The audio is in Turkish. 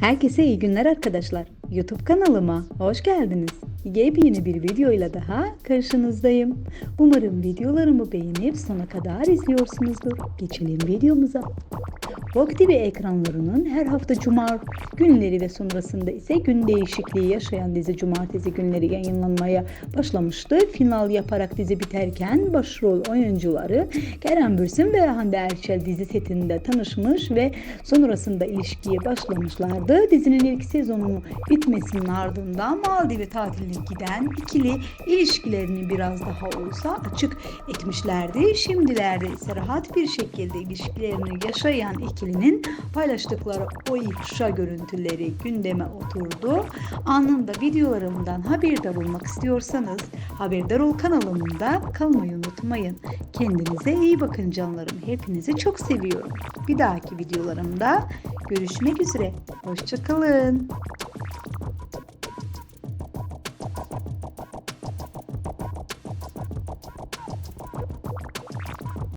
Herkese iyi günler arkadaşlar. YouTube kanalıma hoş geldiniz. Yepyeni bir videoyla daha karşınızdayım. Umarım videolarımı beğenip sona kadar izliyorsunuzdur. Geçelim videomuza. Vogue TV ekranlarının her hafta cumar günleri ve sonrasında ise gün değişikliği yaşayan dizi cumartesi günleri yayınlanmaya başlamıştı. Final yaparak dizi biterken başrol oyuncuları Kerem Bürsin ve Hande Erçel dizi setinde tanışmış ve sonrasında ilişkiye başlamışlardı. Dizinin ilk sezonunu bitmesinin ardından Maldiv'e tatiline giden ikili ilişkilerini biraz daha olsa açık etmişlerdi. Şimdilerde ise rahat bir şekilde ilişkilerini yaşayan ikilinin paylaştıkları o ifşa görüntüleri gündeme oturdu. Anında videolarımdan haberdar olmak istiyorsanız Haberdar Ol kanalımda kalmayı unutmayın. Kendinize iyi bakın canlarım. Hepinizi çok seviyorum. Bir dahaki videolarımda görüşmek üzere. Hoşçakalın.